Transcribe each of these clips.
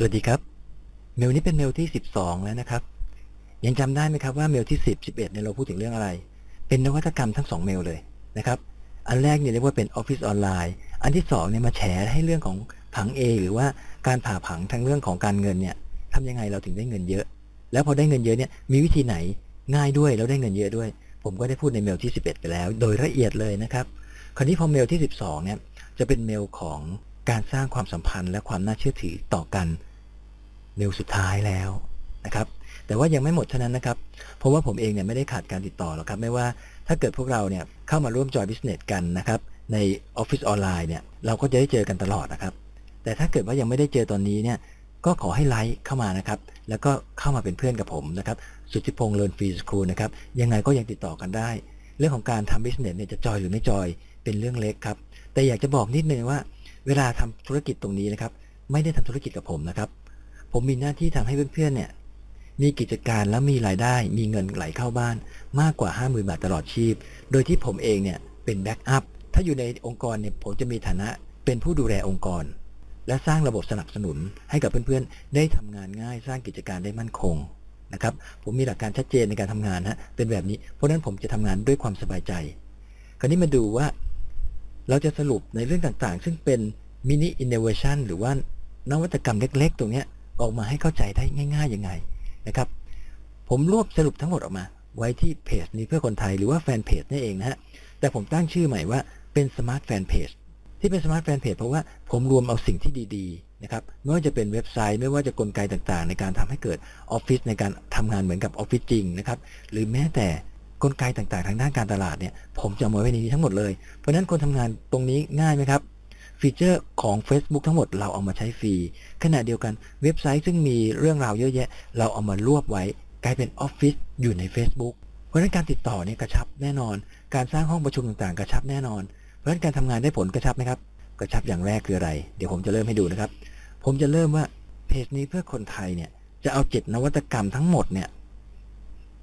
สวัสดีครับ เมลนี้เป็นเมลที่ 12 แล้วนะครับ ยังจำได้ไหมครับว่าเมลที่ 10 11เนี่ยเราพูดถึงเรื่องอะไร เป็นนวัตกรรมทั้ง 2 เมลเลยนะครับ อันแรกเนี่ยเรียกว่าเป็น Office ออนไลน์ อันที่2เนี่ยมาแฉให้เรื่องของผัง A หรือว่าการผ่าผังทางเรื่องของการเงินเนี่ยทำยังไงเราถึงได้เงินเยอะ แล้วพอได้เงินเยอะเนี่ยมีวิธีไหนง่ายด้วยแล้วได้เงินเยอะด้วย ผมก็ได้พูดในเมลที่ 11 ไปแล้ว โดยละเอียดเลยนะครับ คราวนี้พอเมลที่ 12 เนี่ยจะเป็นเมลของการสร้างความสัมพันธ์และความน่าเชื่อถือต่อกัน เมลสุดท้ายแล้วนะครับ แต่ว่ายังไม่หมดเท่านั้นนะครับ เพราะว่าผมเองเนี่ยไม่ได้ขาดการติดต่อหรอกครับ ไม่ว่าถ้าเกิดพวกเราเนี่ยเข้ามาร่วมจอยบิสเนสกันนะครับในออฟฟิศออนไลน์เนี่ยเราก็จะได้เจอกันตลอดนะครับ แต่ถ้าเกิดว่ายังไม่ได้เจอตอนนี้เนี่ยก็ขอให้ไลค์เข้ามานะครับ แล้วก็เข้ามาเป็นเพื่อนกับผมนะครับ สุทธิพงษ์เลิร์นฟรีสคูลนะครับ ยังไงก็ยังติดต่อกันได้ เรื่องของการทำบิสเนสเนี่ยจะจอยหรือไม่จอยเป็นเรื่องเล็กครับ แต่อยากจะบอกนิดนึงว่า เวลาทำธุรกิจตรงนี้นะครับ ไม่ได้ทำธุรกิจกับผมนะครับ ผมมีหน้าที่ทำให้เพื่อนๆเนี่ยมีกิจการแล้วมีรายได้ มีเงินไหลเข้าบ้านมากกว่า 50,000 บาทตลอดชีพ โดยที่ผมเองเนี่ยเป็นแบ็กอัพถ้าอยู่ในองค์กรเนี่ยผมจะมีฐานะเป็นผู้ดูแลองค์กร และสร้างระบบสนับสนุนให้กับเพื่อนๆ ได้ทำงานง่ายสร้างกิจการได้มั่นคงนะครับผมมีหลักการชัดเจนในการทำงานฮะเป็นแบบนี้ เพราะนั้นผมจะทำงานด้วยความสบายใจ คราวนี้มาดูว่า เราจะสรุปในเรื่องต่างๆ ซึ่งเป็นมินิอินโนเวชันหรือว่านวัตกรรมเล็ก ๆ ตรงเนี้ย ออกมาให้เข้าใจได้ง่ายๆยังไงนะครับ ผมรวบสรุปทั้งหมดออกมา ไว้ที่เพจนี้เพื่อคนไทยหรือว่าแฟนเพจนั่เองนะฮะแต่ผมตั้งชื่อใหม่ว่าเป็นสมาร์ทแฟนเพจที่เป็นสมาร์ทแฟนเพจเพราะว่าผมรวมเอาสิ่งที่ดีๆนะครับไม่ว่าจะเป็นเว็บไซต์ไม่ว่าจะกลไกต่างๆ ในการทำให้เกิดออฟฟิศในการทำงานเหมือนกับออฟฟิศจริงนะครับหรือแม้แต่กลไกต่างๆ ทางด้านการตลาดเนี่ยผมจะเอามาไว้ในนี้ทั้งหมดเลย เพราะฉะนั้นคนทำงานตรงนี้ง่ายไหมครับ ฟีเจอร์ของ Facebook ทั้งหมดเราเอามาใช้ฟรี ขณะเดียวกันเว็บไซต์ซึ่งมีเรื่องราวเยอะแยะ เราเอามารวบไว้ กลายเป็นออฟฟิศอยู่ใน Facebook เพราะฉะนั้นการติดต่อเนี่ยกระชับแน่นอน การสร้างห้องประชุมต่างๆ กระชับแน่นอน เพราะฉะนั้นการทำงานได้ผลกระชับไหมครับ กระชับอย่างแรกคืออะไร เดี๋ยวผมจะเริ่มให้ดูนะครับ ผมจะเริ่มว่าเพจนี้เพื่อคนไทยเนี่ยจะเอาเจ็ดนวัตกรรมทั้งหมดเนี่ย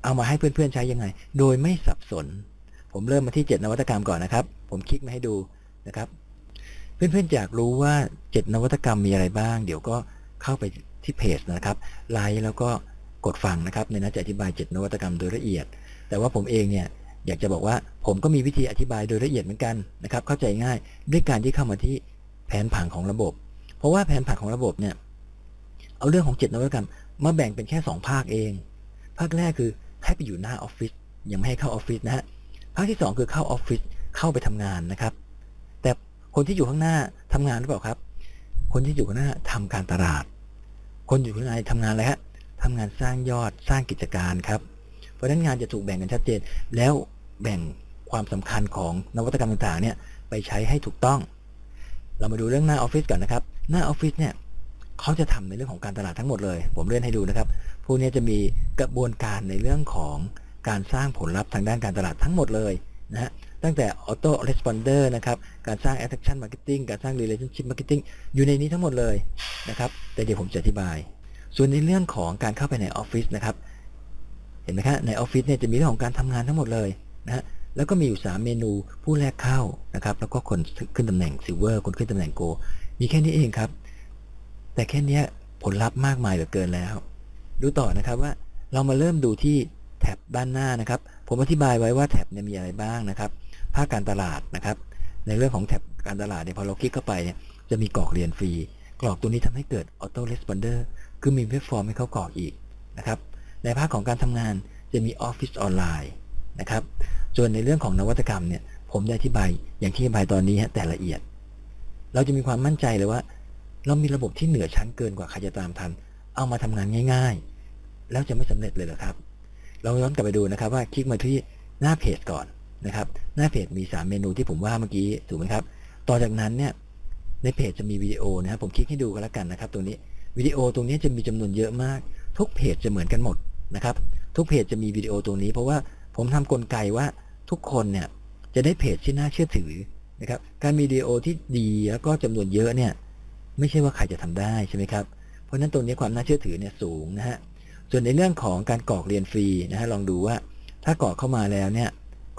เอามาให้เพื่อนๆใช้ยังไง โดยไม่สับสน ผมเริ่มมาที่เจ็ดนวัตกรรมก่อนนะครับ ผมคลิกมาให้ดูนะครับ เพื่อนๆอยากรู้ว่า 7 นวัตกรรมมีอะไรบ้าง เดี๋ยวก็เข้าไปที่เพจนะครับไลค์แล้วก็กดฟังนะครับในนั้นจะอธิบาย 7 นวัตกรรมโดยละเอียด แต่ว่าผมเองเนี่ยอยากจะบอกว่าผมก็มีวิธีอธิบายโดยละเอียดเหมือนกันนะครับเข้าใจง่ายด้วยการที่เข้ามาที่แผนผังของระบบ เพราะว่าแผนผังของระบบเนี่ยเอาเรื่องของ 7 นวัตกรรม มาแบ่งเป็นแค่ 2 ภาคเอง ภาคแรกคือให้ไปอยู่หน้าออฟฟิศยังไม่ให้เข้าออฟฟิศนะฮะภาคที่ 2 คือเข้าออฟฟิศเข้าไปทำงานนะครับ คนที่อยู่ข้างหน้าทำงานหรือเปล่าครับ คนที่อยู่ข้างหน้าทำการตลาด คนอยู่ข้างในทำงานอะไรฮะทำงานสร้างยอดสร้างกิจการครับ เพราะฉะนั้นงานจะถูกแบ่งกันชัดเจน แล้วแบ่งความสำคัญของนวัตกรรมต่างๆเนี่ยไปใช้ให้ถูกต้อง เรามาดูเรื่องหน้าออฟฟิศก่อนนะครับ หน้าออฟฟิศเนี่ยเขาจะทำในเรื่องของการตลาดทั้งหมดเลย ผมเลื่อนให้ดูนะครับ พวกนี้จะมีกระบวนการในเรื่องของการสร้างผลลัพธ์ทางด้านการตลาดทั้งหมดเลยนะฮะ ตั้งแต่ auto responder นะครับการสร้าง attraction marketing การสร้าง relationship marketing อยู่ในนี้ทั้งหมดเลยนะครับแต่เดี๋ยวผมจะอธิบาย ส่วนในเรื่องของการเข้าไปในออฟฟิศนะครับเห็นไหมครับในออฟฟิศเนี่ยจะมีเรื่องของการทำงานทั้งหมดเลยนะฮะแล้วก็มีอยู่ 3 เมนูผู้แรกเข้านะครับแล้วก็คนขึ้นตำแหน่ง silver คนขึ้นตำแหน่ง gold มีแค่นี้เองครับ แต่แค่นี้ผลลัพธ์มากมายเหลือเกินแล้ว ดูต่อนะครับว่าเรามาเริ่มดูที่แท็บด้านหน้านะครับ ผมอธิบายไว้ว่าแท็บเนี่ยมีอะไรบ้างนะครับ ภาคการตลาดนะครับ ในเรื่องของแท็บการตลาดเนี่ยพอเราคลิกเข้าไปเนี่ยจะมีกรอกเรียนฟรี กรอกตัวนี้ทำให้เกิด auto responder คือมีเว็บฟอร์มให้เขากรอกอีกนะครับ ในภาคของการทำงานจะมี Office ออนไลน์นะครับส่วนในเรื่องของนวัตกรรมเนี่ยผมได้อธิบายอย่างที่อธิบายตอนนี้ฮะแต่ละเอียด เราจะมีความมั่นใจเลยว่า เรามีระบบที่เหนือชั้นเกินกว่าใครจะตามทัน เอามาทำงานง่าย ๆ แล้วจะไม่สำเร็จเลยเหรอครับ เราย้อนกลับไปดูนะครับว่าคลิกมาที่หน้าเพจก่อน นะครับหน้าเพจมี 3 เมนูที่ผมว่าเมื่อกี้ถูกไหมครับ ต่อจากนั้นเนี่ยในเพจจะมีวิดีโอนะครับผมคลิกให้ดูกันแล้วกันนะครับ ตรงนี้วิดีโอตรงนี้จะมีจำนวนเยอะมาก ทุกเพจจะเหมือนกันหมดนะครับทุกเพจจะมีวิดีโอตรงนี้ เพราะว่าผมทำกลไกว่าทุกคนเนี่ยจะได้เพจที่น่าเชื่อถือนะครับการมีวิดีโอที่ดีแล้วก็จำนวนเยอะเนี่ยไม่ใช่ว่าใครจะทำได้ใช่ไหมครับเพราะฉะนั้นตรงนี้ความน่าเชื่อถือเนี่ยสูงนะฮะส่วนในเรื่องของการกรอกเรียนฟรีนะฮะลองดูว่าถ้ากรอกเข้ามาแล้วเนี่ย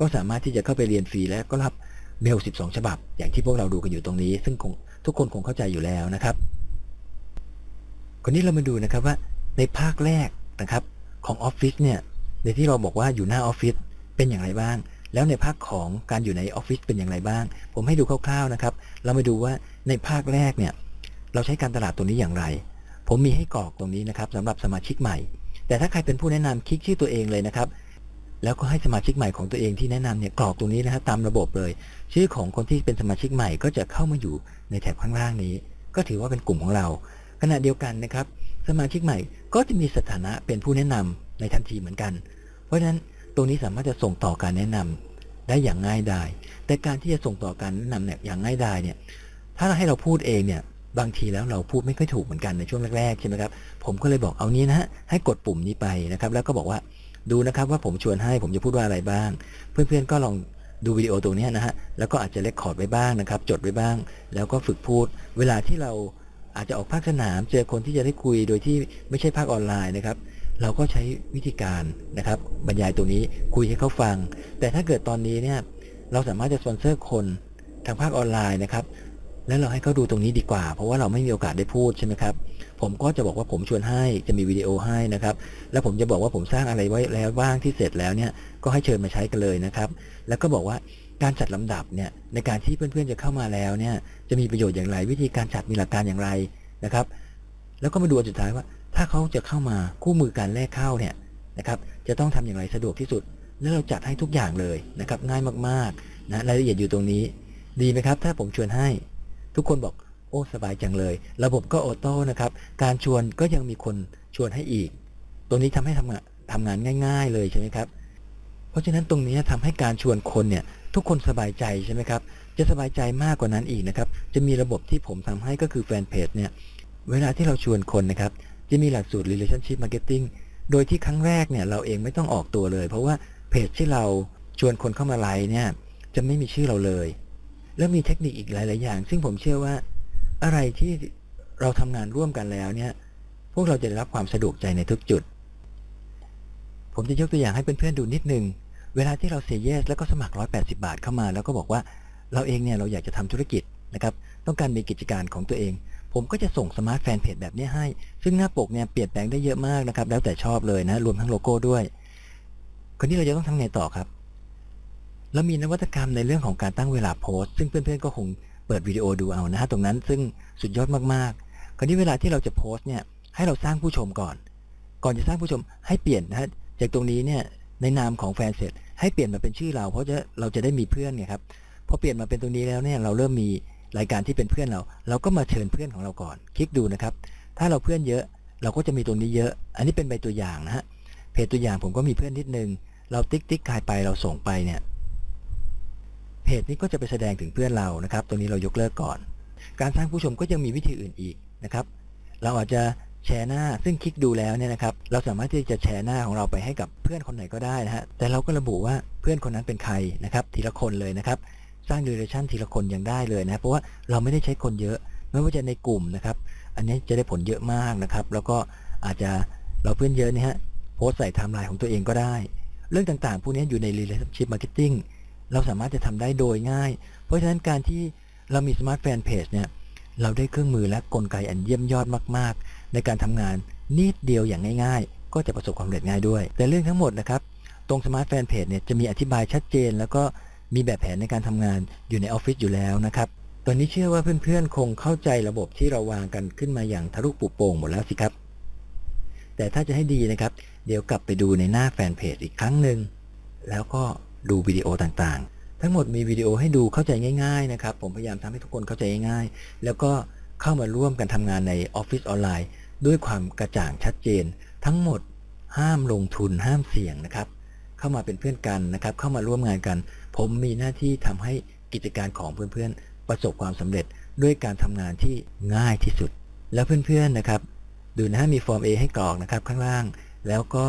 ก็สามารถที่จะเข้าไปเรียนฟรีแล้วก็รับเมล 12 ฉบับ อย่างที่พวกเราดูกันอยู่ตรงนี้ ซึ่งคงทุกคนคงเข้าใจอยู่แล้วนะครับคนนี้เรามาดูนะครับว่าในภาคแรกนะครับของออฟฟิศเนี่ยในที่เราบอกว่าอยู่หน้าออฟฟิศเป็นอย่างไรบ้าง แล้วในภาคของการอยู่ในออฟฟิศเป็นอย่างไรบ้าง ผมให้ดูคร่าวๆนะครับ เรามาดูว่าในภาคแรกเนี่ยเราใช้การตลาดตัวนี้อย่างไร ผมมีให้กรอกตรงนี้นะครับสำหรับสมาชิกใหม่ แต่ถ้าใครเป็นผู้แนะนำคลิกชื่อตัวเองเลยนะครับ แล้วก็ให้สมาชิกใหม่ของตัวเองที่แนะนำเนี่ยกรอกตรงนี้นะครับตามระบบเลย ชื่อของคนที่เป็นสมาชิกใหม่ก็จะเข้ามาอยู่ในแถบข้างล่างนี้ ก็ถือว่าเป็นกลุ่มของเรา ขณะเดียวกันนะครับ สมาชิกใหม่ก็จะมีสถานะเป็นผู้แนะนำในทันทีเหมือนกัน เพราะฉะนั้นตรงนี้สามารถจะส่งต่อการแนะนำได้อย่างง่ายดายแต่การที่จะส่งต่อการแนะนำเนี่ยอย่างง่ายดายเนี่ยถ้าให้เราพูดเองเนี่ยบางทีแล้วเราพูดไม่ค่อยถูกเหมือนกันในช่วงแรกๆใช่ไหมครับผมก็เลยบอกเอานี้นะฮะให้กดปุ่มนี้ไปนะครับ แล้วก็บอกว่า ดูนะครับว่าผมชวนให้ผมจะพูดว่าอะไรบ้าง เพื่อนๆก็ลองดูวิดีโอตรงนี้นะฮะแล้วก็อาจจะเลคคอร์ดไว้บ้างนะครับ จดไว้บ้าง แล้วก็ฝึกพูด เวลาที่เราอาจจะออกภาคสนาม เจอคนที่จะได้คุยโดยที่ไม่ใช่ภาคออนไลน์นะครับ เราก็ใช้วิธีการนะครับ บรรยายตัวนี้คุยให้เขาฟัง แต่ถ้าเกิดตอนนี้เนี่ยเราสามารถจะสปอนเซอร์คนทางภาคออนไลน์นะครับ แล้วเราให้เขาดูตรงนี้ดีกว่า เพราะว่าเราไม่มีโอกาสได้พูดใช่ไหมครับ ผมก็จะบอกว่าผมชวนให้จะมีวิดีโอให้นะครับ แล้วผมจะบอกว่าผมสร้างอะไรไว้แล้วบ้างที่เสร็จแล้วเนี่ยก็ให้เชิญมาใช้กันเลยนะครับ แล้วก็บอกว่าการจัดลำดับเนี่ยในการที่เพื่อนๆจะเข้ามาแล้วเนี่ยจะมีประโยชน์อย่างไรวิธีการจัดมีหลักการอย่างไรนะครับ แล้วก็มาดูอันสุดท้ายว่า ถ้าเขาจะเข้ามาคู่มือการแลกเข้าเนี่ยนะครับจะต้องทำอย่างไรสะดวกที่สุด แล้วเราจัดให้ทุกอย่างเลยนะครับง่ายมากๆนะรายละเอียดอยู่ตรงนี้ ดีไหมครับ ถ้าผมชวนให้ ทุกคนบอกโอ้สบายจังเลย ระบบก็ออโต้นะครับ การชวนก็ยังมีคนชวนให้อีกตรงนี้ทำให้ทำงานทำงานง่าย ๆ เลยใช่ไหมครับ เพราะฉะนั้นตรงนี้ทำให้การชวนคนเนี่ยทุกคนสบายใจใช่ไหมครับ จะสบายใจมากกว่านั้นอีกนะครับ จะมีระบบที่ผมทำให้ก็คือแฟนเพจเนี่ย เวลาที่เราชวนคนนะครับ จะมีหลักสูตร relationship marketing โดยที่ครั้งแรกเนี่ยเราเองไม่ต้องออกตัวเลย เพราะว่าเพจที่เราชวนคนเข้ามาไลน์เนี่ยจะไม่มีชื่อเราเลย แล้วมีเทคนิคอีกหลาย ๆ อย่าง ซึ่งผมเชื่อว่าอะไรที่เราทำงานร่วมกันแล้วเนี่ย พวกเราจะได้รับความสะดวกใจในทุกจุด ผมจะยกตัวอย่างให้เพื่อน ๆ ดูนิดนึง เวลาที่เราเซเยส แล้วก็สมัคร 180 บาทเข้ามา แล้วก็บอกว่าเราเองเนี่ยเราอยากจะทำธุรกิจนะครับ ต้องการมีกิจการของตัวเอง ผมก็จะส่งสมาร์ทแฟนเพจแบบนี้ให้ ซึ่งหน้าปกเนี่ยเปลี่ยนแปลงได้เยอะมากนะครับ แล้วแต่ชอบเลยนะ รวมทั้งโลโก้ด้วย คนนี้เราจะต้องทำไงต่อครับ แล้วมีนวัตกรรมในเรื่องของการตั้งเวลาโพสต์ซึ่งเพื่อนๆก็คงเปิดวิดีโอดูเอานะฮะตรงนั้นซึ่งสุดยอดมากๆคราวนี้เวลาที่เราจะโพสต์เนี่ยให้เราสร้างผู้ชมก่อน ก่อนจะสร้างผู้ชมให้เปลี่ยนนะฮะจากตรงนี้เนี่ยในนามของแฟนเสร็จให้เปลี่ยนมาเป็นชื่อเรา เพราะจะเราจะได้มีเพื่อนไงครับพอเปลี่ยนมาเป็นตรงนี้แล้วเนี่ยเราเริ่มมีรายการที่เป็นเพื่อนเรา เราก็มาเชิญเพื่อนของเราก่อน คลิกดูนะครับ ถ้าเราเพื่อนเยอะเราก็จะมีตรงนี้เยอะ อันนี้เป็นใบตัวอย่างนะฮะเพจตัวอย่างผมก็มีเพื่อนนิดนึง เราติ๊กติ๊กคายไปเราส่งไปเนี่ย เพจนี้ก็จะไปแสดงถึงเพื่อนเรานะครับตรงนี้เรายกเลิกก่อน การสร้างผู้ชมก็ยังมีวิธีอื่นอีกนะครับ เราอาจจะแชร์หน้าซึ่งคลิกดูแล้วเนี่ยนะครับ เราสามารถที่จะแชร์หน้าของเราไปให้กับเพื่อนคนไหนก็ได้นะฮะ แต่เราก็ระบุว่าเพื่อนคนนั้นเป็นใครนะครับ ทีละคนเลยนะครับ สร้าง duration ทีละคนยังได้เลยนะ เพราะว่าเราไม่ได้ใช้คนเยอะ ไม่ว่าจะในกลุ่มนะครับ อันนี้จะได้ผลเยอะมากนะครับ แล้วก็อาจจะเราเพื่อนเยอะนี่ฮะ โพสใส่ไทม์ไลน์ของตัวเองก็ได้ เรื่องต่างๆ พวกนี้อยู่ใน relationship marketing เราสามารถจะทำได้โดยง่าย เพราะฉะนั้นการที่เรามี smart fan page เนี่ยเราได้เครื่องมือและกลไกอันเยี่ยมยอดมาก ๆ ในการทำงานนิดเดียวอย่างง่าย ๆ ก็จะประสบความสำเร็จง่ายด้วย แต่เรื่องทั้งหมดนะครับ ตรง smart fan page เนี่ยจะมีอธิบายชัดเจน แล้วก็มีแบบแผนในการทำงานอยู่ในออฟฟิศอยู่แล้วนะครับตอนนี้เชื่อว่าเพื่อนๆ คงเข้าใจระบบที่เราวางกันขึ้นมาอย่างทะลุปุโป่งหมดแล้วสิครับ แต่ถ้าจะให้ดีนะครับ เดี๋ยวกลับไปดูในหน้าแฟนเพจอีกครั้งหนึ่งแล้วก็ ดูวิดีโอต่างๆ ทั้งหมดมีวิดีโอให้ดูเข้าใจง่ายๆนะครับ ผมพยายามทำให้ทุกคนเข้าใจง่ายๆ แล้วก็เข้ามาร่วมกันทำงานในออฟฟิศออนไลน์ ด้วยความกระจ่างชัดเจน ทั้งหมดห้ามลงทุนห้ามเสี่ยงนะครับ เข้ามาเป็นเพื่อนกันนะครับ เข้ามาร่วมงานกัน ผมมีหน้าที่ทำให้กิจการของเพื่อนๆ ประสบความสำเร็จด้วยการทำงานที่ง่ายที่สุด แล้วเพื่อนๆนะครับ ดูนะฮะมีฟอร์ม A ให้กรอกนะครับข้างล่าง แล้วก็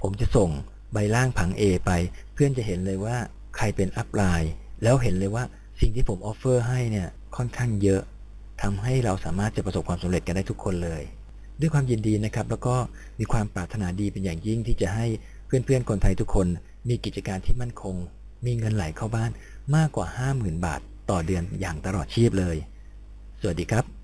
ผมจะส่ง ใบล่างผัง A ไป เพื่อนจะเห็นเลยว่าใครเป็นอัพไลน์แล้วเห็นเลยว่าสิ่งที่ผมออฟเฟอร์ให้เนี่ยค่อนข้างเยอะทำให้เราสามารถจะประสบความสำเร็จกันได้ทุกคนเลย ด้วยความยินดีนะครับ แล้วก็มีความปรารถนาดีเป็นอย่างยิ่งที่จะให้เพื่อนๆคนไทยทุกคน มีกิจการที่มั่นคง มีเงินไหลเข้าบ้านมากกว่า 50,000 บาท ต่อเดือนอย่างตลอดชีพเลย สวัสดีครับ